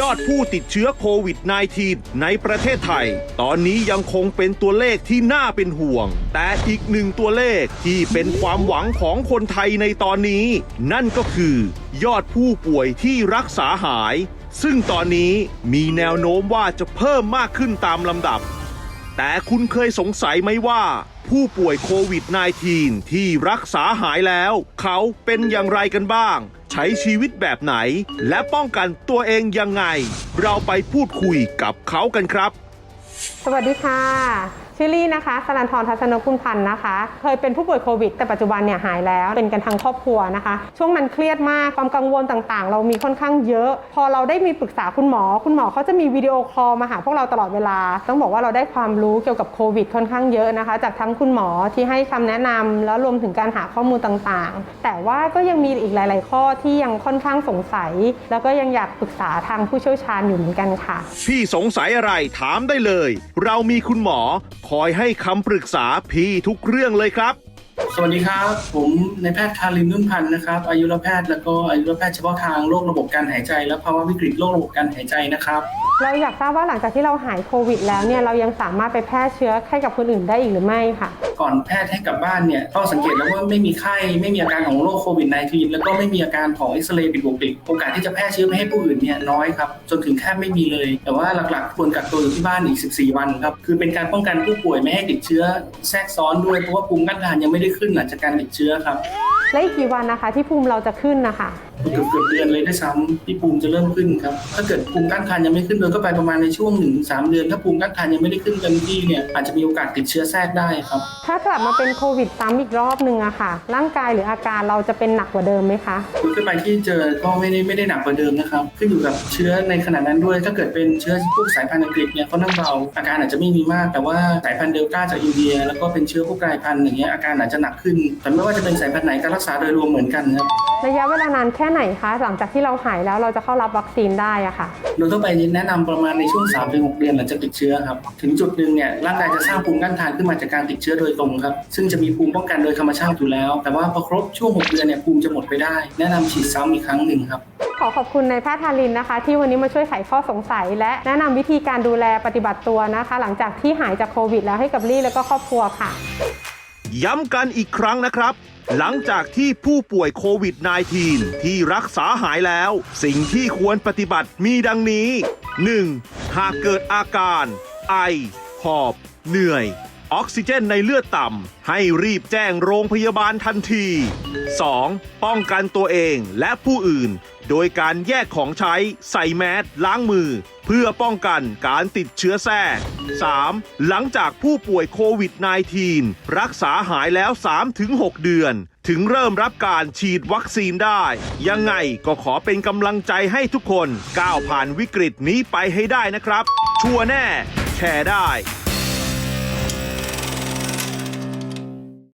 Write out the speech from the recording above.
ยอดผู้ติดเชื้อโควิด -19 ในประเทศไทย ตอนนี้ยังคงเป็นตัวเลขที่น่าเป็นห่วง แต่อีกหนึ่งตัวเลขที่เป็นความหวังของคนไทยในตอนนี้ นั่นก็คือ ยอดผู้ป่วยที่รักษาหาย ซึ่งตอนนี้มีแนวโน้มว่าจะเพิ่มมากขึ้นตามลำดับ แต่คุณเคยสงสัยไหมว่าผู้ป่วยโควิด -19 ที่รักษาหายแล้ว เขาเป็นอย่างไรกันบ้าง ใช้ชีวิตแบบไหน และป้องกันตัวเองยังไง เราไปพูดคุยกับเขากันครับ สวัสดีค่ะ ชื่อลี่นะคะสรันทรทัศนกุลพันธ์นะคะ เคยเป็นผู้ป่วยโควิด แต่ปัจจุบันเนี่ยหายแล้ว เป็นกันทั้งครอบครัวนะคะ ช่วงนั้นเครียดมาก ความกังวลต่างๆ เรามีค่อนข้างเยอะ พอเราได้มีปรึกษาคุณหมอ คุณหมอเขาจะมีวิดีโอคอลมาหาพวกเราตลอดเวลา ต้องบอกว่าเราได้ความรู้เกี่ยวกับโควิด ค่อนข้างเยอะนะคะ จากทั้งคุณหมอที่ให้คำแนะนำแล้วรวมถึงการหาข้อมูลต่างๆ แต่ว่าก็ยังมีอีกหลาย ๆ ข้อที่ยังค่อนข้างสงสัย แล้วก็ยังอยากปรึกษาทางผู้เชี่ยวชาญอยู่เหมือนกันค่ะ พี่สงสัยอะไรถามได้เลย เรามีคุณหมอคอยให้คำปรึกษาพี่ทุกเรื่องเลยครับ สวัสดีครับ ผมนายแพทย์คารินนุ่นพันธ์นะครับ อายุรแพทย์แล้วก็อายุรแพทย์เฉพาะทางโรคระบบการหายใจ และภาวะวิกฤตโรคระบบการหายใจนะครับ เราอยากทราบว่าหลังจากที่เราหายโควิด แล้วเนี่ยเรายังสามารถไปแพร่เชื้อให้กับคนอื่นได้อีกหรือไม่ค่ะ ก่อนแพทย์ให้กลับบ้านเนี่ยต้องสังเกตแล้วว่าไม่มีไข้ไม่มีอาการของโรคโควิด -19 แล้วก็ไม่มีอาการของเอ็กซเรย์ผิดปกติโอกาสที่จะแพร่เชื้อไปให้ผู้อื่นเนี่ยน้อยครับจนถึงแทบไม่มีเลย แต่ว่าหลักๆควรกักตัวอยู่ที่บ้านอีก 14 วันครับคือเป็นการป้องกันผู้ป่วยไม่ให้ติดเชื้อแทรกซ้อนด้วยเพราะว่าภูมิต้านทานยังไม่ได้ขึ้นหลังจากการติดเชื้อครับและอีกกี่วันนะคะที่ภูมิเราจะขึ้นนะคะเกือบเกือบเดือนเลยด้วยซ้ำที่ภูมิจะเริ่มขึ้นครับถ้าเกิดภูมิต้านทานยังไม่ขึ้นโดยก็ไปประมาณในช่วง1นสเดือน ถ้าภูมิต้านทานยังไม่ได้ขึ้นเต็มที่เนี่ยอาจจะมีโอกาสติดเชื้อแทรกได้ครับ ถ้ากลับมาเป็นโควิดซ้ำอีกรอบหนึ่งอะค่ะ ร่างกายหรืออาการเราจะเป็นหนักกว่าเดิมไหมคะโดยทั่วไปที่เจอก็ไม่ได้ไม่ได้หนักกว่าเดิมนะครับขึ้นอยู่กับเชื้อในขณะนั้นด้วย ถ้าเกิดเป็นเชื้อพวกสายพันธุ์อังกฤษเนี่ยเขานั่งเบาอาการอาจจะไม่มีมาก แต่ว่าสายพันธุ์เดลต้าจากอินเดีย แล้วก็เป็นเชื้อพวกกลายพันธุ์อย่างเงี้ยอาการอาจจะหนักขึ้น แต่ไม่ว่าจะเป็นสายพันธุ์ไหนการรักษาโดยรวมเหมือนกันครับระยะเวลานานแค่ไหนคะหลังจากที่เราหายแล้วเราจะเข้ารับวัคซีนได้อะค่ะ โดยทั่วไปแนะนำประมาณในช่วง 3-6 เดือนหลังจากติดเชื้อครับ ถึงจุดหนึ่งเนี่ยร่างกายจะสร้างภูมิต้านทานขึ้นมาจากการติดเชื้อโดยตรงครับ ซึ่งจะมีภูมิป้องกันโดยธรรมชาติอยู่แล้ว แต่ว่าพอครบช่วง 6 เดือนเนี่ยภูมิจะหมดไปได้ แนะนำฉีดซ้ำอีกครั้งหนึ่งครับขอขอบคุณนายแพทย์ทารินนะคะ ที่วันนี้มาช่วยไขข้อสงสัย และแนะนำวิธีการดูแลปฏิบัติตัวนะคะ หลังจากที่หายจากโควิด แล้วให้กับลี่แล้วก็ครอบครัวค่ะ ย้ำกันอีกครั้งนะครับ หลังจากที่ผู้ป่วยโควิด -19 ที่รักษาหายแล้ว สิ่งที่ควรปฏิบัติมีดังนี้ 1. หากเกิดอาการ ไอ หอบ เหนื่อย ออกซิเจนในเลือดต่ำ ให้รีบแจ้งโรงพยาบาลทันที 2. ป้องกันตัวเองและผู้อื่น โดยการแยกของใช้ใส่แมสล้างมือ เพื่อป้องกันการติดเชื้อแทรก 3. หลังจากผู้ป่วยโควิด -19 รักษาหายแล้ว 3-6 เดือน ถึงเริ่มรับการฉีดวัคซีนได้ ยังไงก็ขอเป็นกำลังใจให้ทุกคน ก้าวผ่านวิกฤตนี้ไปให้ได้นะครับ ชัวร์แน่ แชร์ได้